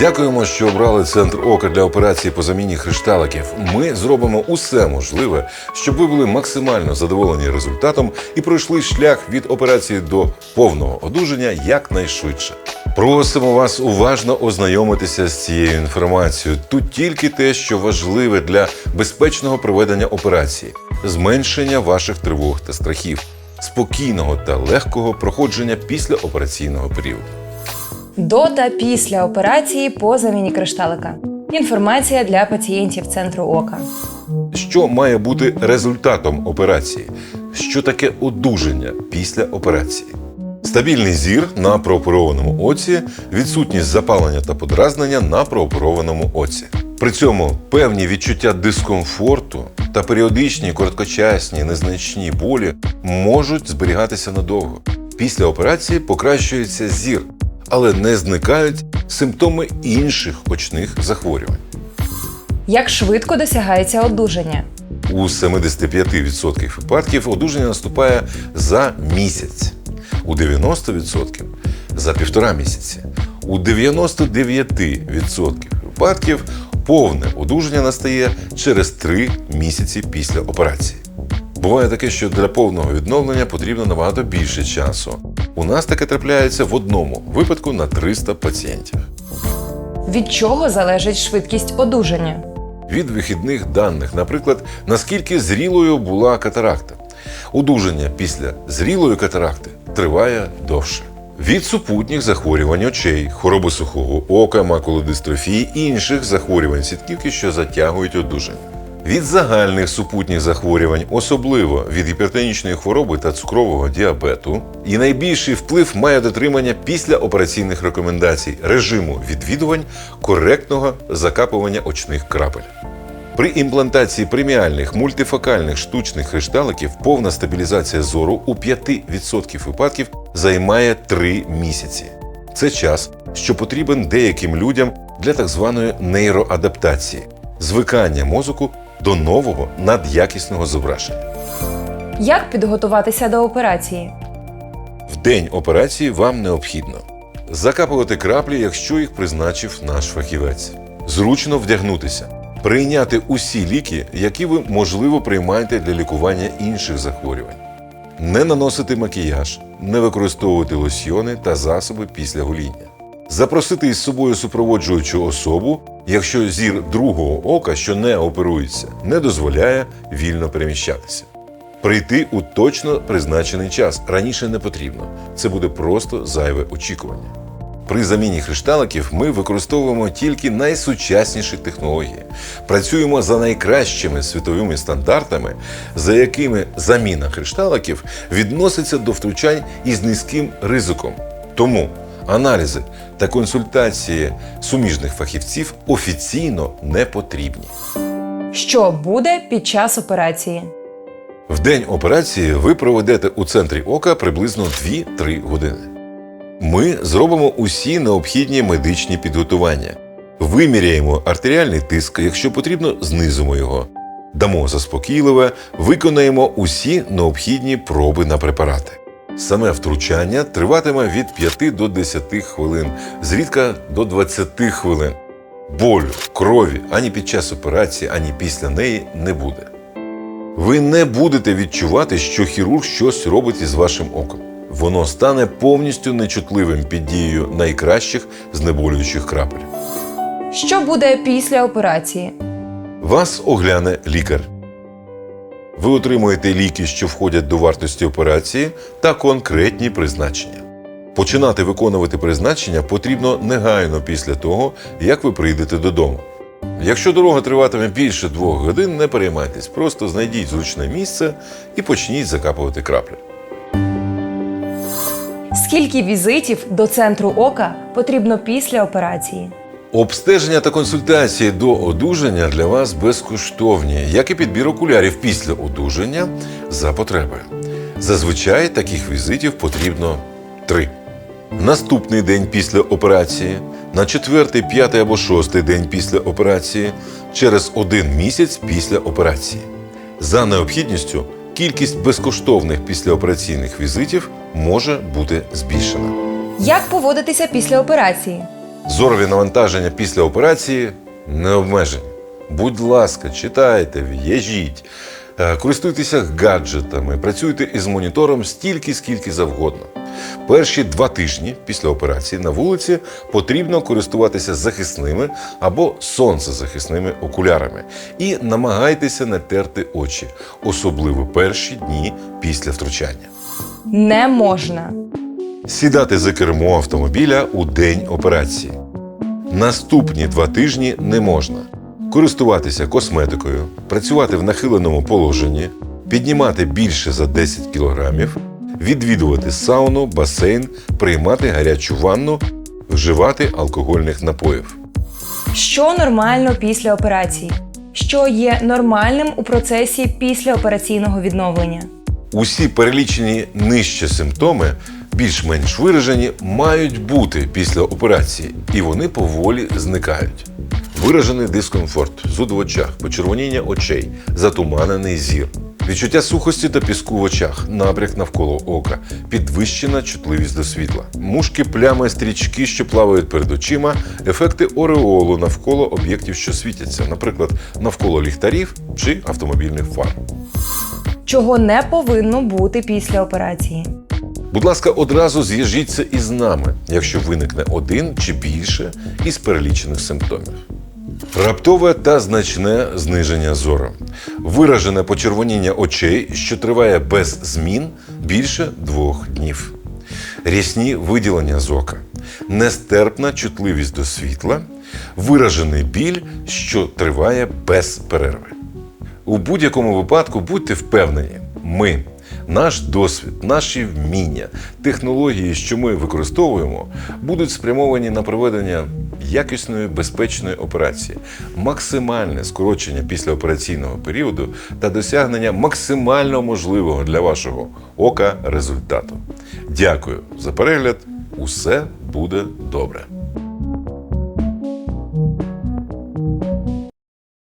Дякуємо, що обрали центр ока для операції по заміні хрешталиків. Ми зробимо усе можливе, щоб ви були максимально задоволені результатом і пройшли шлях від операції до повного одужання якнайшвидше. Просимо вас уважно ознайомитися з цією інформацією. Тут тільки те, що важливе для безпечного проведення операції, зменшення ваших тривог та страхів, спокійного та легкого проходження післяопераційного періоду. До та після операції по заміні кришталика. Інформація для пацієнтів центру ока. Що має бути результатом операції? Що таке одужання після операції? Стабільний зір на прооперованому оці, відсутність запалення та подразнення на прооперованому оці. При цьому певні відчуття дискомфорту та періодичні короткочасні незначні болі можуть зберігатися надовго. Після операції покращується зір, але не зникають симптоми інших очних захворювань. Як швидко досягається одужання? У 75% випадків одужання наступає за місяць, у 90% за півтора місяці, у 99% випадків повне одужання настає через 3 місяці після операції. Буває таке, що для повного відновлення потрібно набагато більше часу. У нас таке трапляється в одному випадку на 300 пацієнтів. Від чого залежить швидкість одужання? від вихідних даних, наприклад, наскільки зрілою була катаракта. Одужання після зрілої катаракти триває довше. Від супутніх захворювань очей, хвороби сухого ока, макулодистрофії і інших захворювань сітківки, що затягують одужання. Від загальних супутніх захворювань, особливо від гіпертонічної хвороби та цукрового діабету, і найбільший вплив має дотримання післяопераційних рекомендацій режиму відвідувань коректного закапування очних крапель. При імплантації преміальних мультифокальних штучних кришталиків повна стабілізація зору у 5% випадків займає 3 місяці. Це час, що потрібен деяким людям для так званої нейроадаптації звикання мозку до нового надякісного зображення. Як підготуватися до операції? В день операції вам необхідно закапувати краплі, якщо їх призначив наш фахівець, зручно вдягнутися, прийняти усі ліки, які ви можливо приймаєте для лікування інших захворювань, не наносити макіяж, не використовувати лосьйони та засоби після гоління, запросити із собою супроводжуючу особу, якщо зір другого ока, що не оперується, не дозволяє вільно переміщатися. Прийти у точно призначений час раніше не потрібно. Це буде просто зайве очікування. При заміні хрешталиків ми використовуємо тільки найсучасніші технології, працюємо за найкращими світовими стандартами, за якими заміна хрешталиків відноситься до втручань із низьким ризиком. Тому аналізи та консультації суміжних фахівців офіційно не потрібні. Що буде під час операції? В день операції ви проведете у центрі ока приблизно 2-3 години. Ми зробимо усі необхідні медичні підготування. Виміряємо артеріальний тиск, якщо потрібно, знизимо його. Дамо заспокійливе, виконаємо усі необхідні проби на препарати. Саме втручання триватиме від 5 до 10 хвилин, зрідка до 20 хвилин. Болю, крові ані під час операції, ані після неї не буде. Ви не будете відчувати, що хірург щось робить із вашим оком. Воно стане повністю нечутливим під дією найкращих знеболюючих крапель. Що буде після операції? Вас огляне лікар. Ви отримуєте ліки, що входять до вартості операції, та конкретні призначення. Починати виконувати призначення потрібно негайно після того, як ви прийдете додому. Якщо дорога триватиме більше двох годин, не переймайтесь, просто знайдіть зручне місце і почніть закапувати краплі. Скільки візитів до центру ока потрібно після операції? Обстеження та консультації до одужання для вас безкоштовні, як і підбір окулярів після одужання за потребою. Зазвичай таких візитів потрібно три. Наступний день після операції, на четвертий, п'ятий або шостий день після операції, через один місяць після операції. За необхідністю, кількість безкоштовних післяопераційних візитів може бути збільшена. Як поводитися після операції? Зорові навантаження після операції не обмежені. Будь ласка, читайте, в'їжіть, е, користуйтеся гаджетами, працюйте із монітором стільки, скільки завгодно. Перші два тижні після операції на вулиці потрібно користуватися захисними або сонцезахисними окулярами і намагайтеся не терти очі, особливо перші дні після втручання. Не можна. Сідати за кермо автомобіля у день операції. Наступні два тижні не можна користуватися косметикою, працювати в нахиленому положенні, піднімати більше за 10 кілограмів, відвідувати сауну, басейн, приймати гарячу ванну, вживати алкогольних напоїв. Що нормально після операції? Що є нормальним у процесі післяопераційного відновлення? Усі перелічені нижче симптоми, більш-менш виражені, мають бути після операції, і вони поволі зникають. Виражений дискомфорт, зуд в очах, почервоніння очей, затуманений зір, відчуття сухості та піску в очах, набряк навколо ока, підвищена чутливість до світла, мушки, плями, стрічки, що плавають перед очима, ефекти ореолу навколо об'єктів, що світяться, наприклад, навколо ліхтарів чи автомобільних фар. Чого не повинно бути після операції? Будь ласка, одразу зв'яжіться із нами, якщо виникне один чи більше із перелічених симптомів. Раптове та значне зниження зору, виражене почервоніння очей, що триває без змін більше двох днів, рясні виділення з ока, нестерпна чутливість до світла, виражений біль, що триває без перерви. У будь-якому випадку будьте впевнені, ми, наш досвід, наші вміння, технології, що ми використовуємо, будуть спрямовані на проведення якісної безпечної операції, максимальне скорочення післяопераційного періоду та досягнення максимально можливого для вашого ока результату. Дякую за перегляд. Усе буде добре.